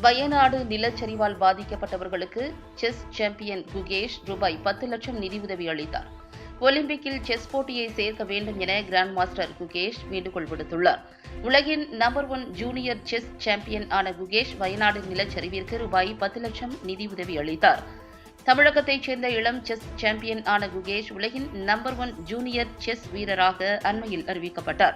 வயநாடு நிலச்சரிவால் பாதிக்கப்பட்டவர்களுக்கு chess champion Gukesh ரூபாய் பத்து லட்சம் நிதியுதவி அளித்தார். ஒலிம்பிக்கில் செஸ் போட்டியை சேர்க்க வேண்டும் என கிராண்ட் மாஸ்டர் குகேஷ் வேண்டுகோள் விடுத்துள்ளார். உலகின் number one junior chess champion ஆன குகேஷ் வயநாடு நிலச்சரிவிற்கு ரூபாய் பத்து லட்சம் நிதியுதவி அளித்தார். தமிழகத்தைச் சேர்ந்த இளம் செஸ் சாம்பியன் ஆன குகேஷ் உலகின் நம்பர் ஒன் ஜூனியர் செஸ் வீரராக அண்மையில் அறிவிக்கப்பட்டார்.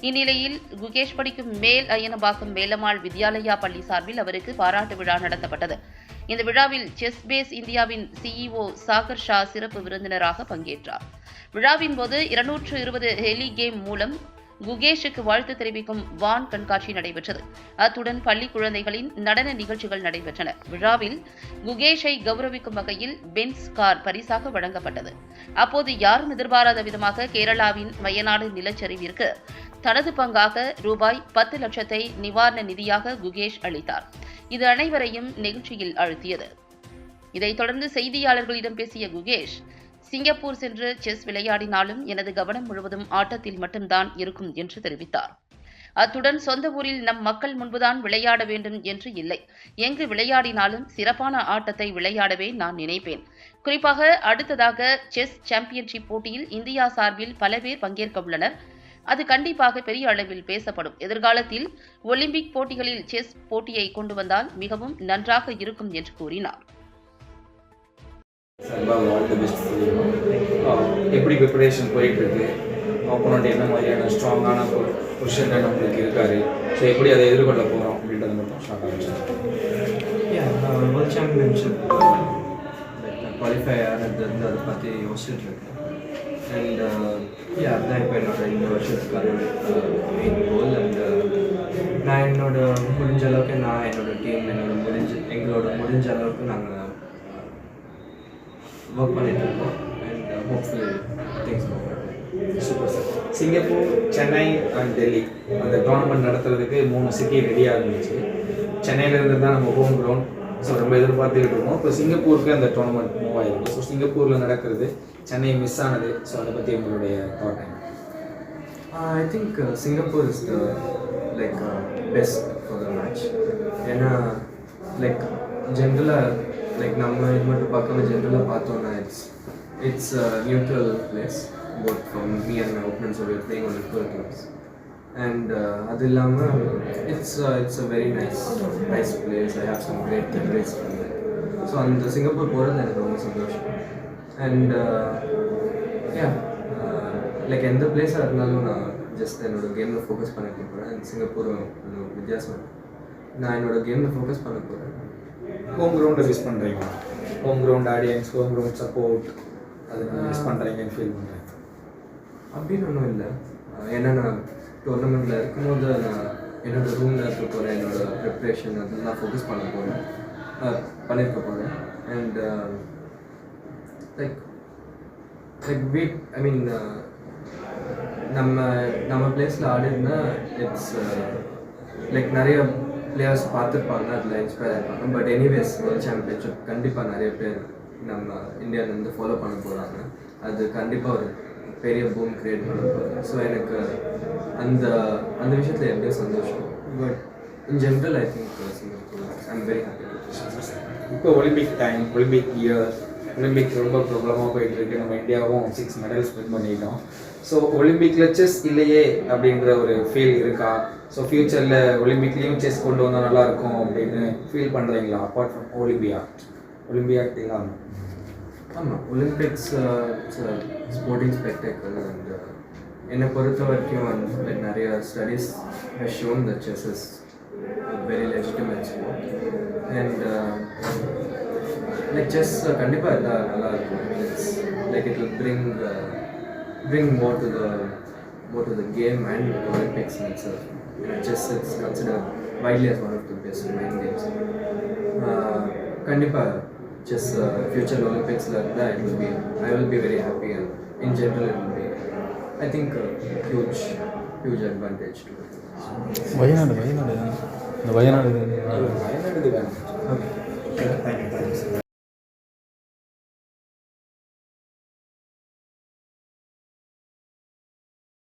இந்நிலையில் குகேஷ் படிக்கும் மேல் அய்யனபாக்கம் மேலமாள் வித்யாலயா பள்ளி சார்பில் அவருக்கு பாராட்டு விழா நடத்தப்பட்டது. இந்த விழாவில் செஸ் பேஸ் இந்தியாவின் சிஇஓ சாகர் ஷா சிறப்பு விருந்தினராக பங்கேற்றார். விழாவின் போது இருநூற்று இருபது ஹெலி கேம் மூலம் குகேஷுக்கு வாழ்த்து தெரிவிக்கும் வான் கண்காட்சி நடைபெற்றது. அத்துடன் பள்ளி குழந்தைகளின் நடன நிகழ்ச்சிகள் நடைபெற்றன. விழாவில் குகேஷை கௌரவிக்கும் வகையில் பென்ஸ் கார் பரிசாக வழங்கப்பட்டது. அப்போது யாரும் எதிர்பாராத விதமாக கேரளாவின் வயநாடு நிலச்சரிவிற்கு தனது பங்காக ரூபாய் பத்து லட்சத்தை நிவாரண நிதியாக குகேஷ் அளித்தார். இது அனைவரையும் நெகிழ்ச்சியில் அழுத்தியது. இதைத் தொடர்ந்து செய்தியாளர்களிடம் பேசிய குகேஷ் சிங்கப்பூர் சென்று செஸ் விளையாடினாலும் எனது கவனம் முழுவதும் ஆட்டத்தில் மட்டும்தான் இருக்கும் என்று தெரிவித்தார். அத்துடன் சொந்த ஊரில் நம் மக்கள் முன்புதான் விளையாட வேண்டும் என்று இல்லை. எங்கு விளையாடினாலும் சிறப்பான ஆட்டத்தை விளையாடவே நான் நினைப்பேன். குறிப்பாக அடுத்ததாக செஸ் சாம்பியன்ஷிப் போட்டியில் இந்தியா சார்பில் பல பேர் பங்கேற்க உள்ளனர். அது கண்டிப்பாக பெரிய அளவில் பேசப்படும். எதிர்காலத்தில் ஒலிம்பிக் போட்டிகளில் செஸ் போட்டியை கொண்டு வந்தால் மிகவும் நன்றாக இருக்கும் என்று கூறினார். எப்படி ப்ரிப்பரேஷன் போயிட்டு இருக்கு ஆப்போனண்ட் என்ன மாதிரியான ஸ்ட்ராங்கான பொசிஷனில் நம்மளுக்கு இருக்காரு? ஸோ எப்படி அதை எதிர்கொள்ள போகிறோம் அப்படின்றத மட்டும் short uh, World Championship. Qualify ஆனதுலேருந்து அதை பற்றி யோசிச்சுட்டு இருக்கேன். அண்ட் யா அதுதான் இப்போ என்னோட இந்த வருஷத்துக்கான மெயின் கோல் அண்ட் நான் என்னோட முடிஞ்ச அளவுக்கு நான் என்னோட டீம் என்னோட முடிஞ்ச எங்களோட முடிஞ்ச அளவுக்கு நாங்கள் ஒர்க் uh, பண்ணிட்டு இருக்கோம். And hopeful things super sir Singapore Chennai and Delhi. அந்த டோர்னமெண்ட் நடத்துறதுக்கு மூணு சிட்டி ரெடியாக இருந்துச்சு. சென்னையிலேருந்து தான் நம்ம ஹோம் கிரவுண்ட் ஸோ ரொம்ப எதிர்பார்த்துக்கிட்டு இருக்கோம். இப்போ சிங்கப்பூருக்கு அந்த டோர்னமெண்ட் மூவ் ஆகிருக்கு ஸோ சிங்கப்பூரில் நடக்கிறது சென்னை மிஸ் ஆனது. ஸோ அதை பற்றி உங்களுடைய thought I think Singapore is the like best for the match ஏன்னா லைக் ஜென்ரலாக லைக் நம்ம இது மட்டும் பார்க்காம ஜென்ரலாக பார்த்தோன்னா it's it's neutral place both from me and my opponents ஒரு playing on equal terms and அது இல்லாமல் it's it's a very nice nice place I have some great memories so அந்த சிங்கப்பூர் போகிறது எனக்கு ரொம்ப சந்தோஷம். அண்ட் யா லைக் எந்த பிளேஸாக இருந்தாலும் நான் ஜஸ்ட் என்னோட கேமில் ஃபோக்கஸ் பண்ணிட்டு போகிறேன் அண்ட் சிங்கப்பூரும் வித்தியாசம். நான் என்னோட கேமில் ஃபோக்கஸ் பண்ண போகிறேன் ஹோம் கிரவுண்டை மிஸ் பண்ணுறீங்களா home ground audience home ground support அது மிஸ் பண்ணுறீங்கன்னு ஃபீல் பண்ணுறேன் அப்படின்னு ஒன்றும் இல்லை. ஏன்னா நான் டோர்னமெண்ட்டில் இருக்கும்போது நான் என்னோட ரூமில் இருக்க போகிறேன் என்னோடய ப்ரிப்ரேஷன் அதெல்லாம் ஃபோக்கஸ் பண்ண போகிறேன் பண்ணியிருக்க போகிறேன் அண்ட் லைக் um, லைக் வீட் ஐ மீன் uh, நம்ம நம்ம பிளேஸில் ஆடிருந்தா இட்ஸ் லைக் uh, நிறைய பிளேயர்ஸ் பார்த்துருப்பாங்க அதில் இன்ஸ்பயர் ஆயிருப்பாங்க. பட் எனிவேஸ் வேர்ல்ட் சாம்பியன்ஷிப் கண்டிப்பாக நிறைய பேர் நம்ம இந்தியாவிலேருந்து ஃபாலோ பண்ண போகிறாங்க அது கண்டிப்பாக ஒரு பெரிய பூம் கிரியேட் பண்ண ஸோ எனக்கு அந்த அந்த விஷயத்தில் எப்படியோ சந்தோஷம். But in general I think Singapore I am very happy இப்போ Olympic time Olympic year Olympic ரொம்ப பிரபலமாக போயிட்டு இருக்கு நம்ம இந்தியாவும் சிக்ஸ் மெடல்ஸ் வின் பண்ணிட்டோம். ஸோ ஒலிம்பிக்கில் செஸ் இல்லையே அப்படின்ற ஒரு ஃபீல் இருக்கா? ஸோ ஃப்யூச்சரில் ஒலிம்பிக்லேயும் செஸ் கொண்டு வந்தால் நல்லா இருக்கும் அப்படின்னு ஃபீல் பண்ணுறீங்களா அப்பார்ட் ஃப்ரம் ஒலிம்பியா ஒலிம்பியா இல்லாமல் ஆமாம் ஒலிம்பிக்ஸ் ஸ்போர்ட்டிங் ஸ்பெக்டேக்கல் அண்ட் என்னை பொறுத்த வரைக்கும் வந்து நிறைய studies has shown the chess is very legitimate sport and like chess கண்டிப்பாக எல்லாம் நல்லா இருக்கும். It's like it will bring bring more to the more to the game and Olympics in self chess it's consider widely as one of the best mind games கண்டிப்பாக just uh, future Olympics like that, it will be, I will be very happy and in general it will be, I think, a huge, huge advantage to it. Why not? Wayanad Wayanad ഇത് വേണം okay thank you thank you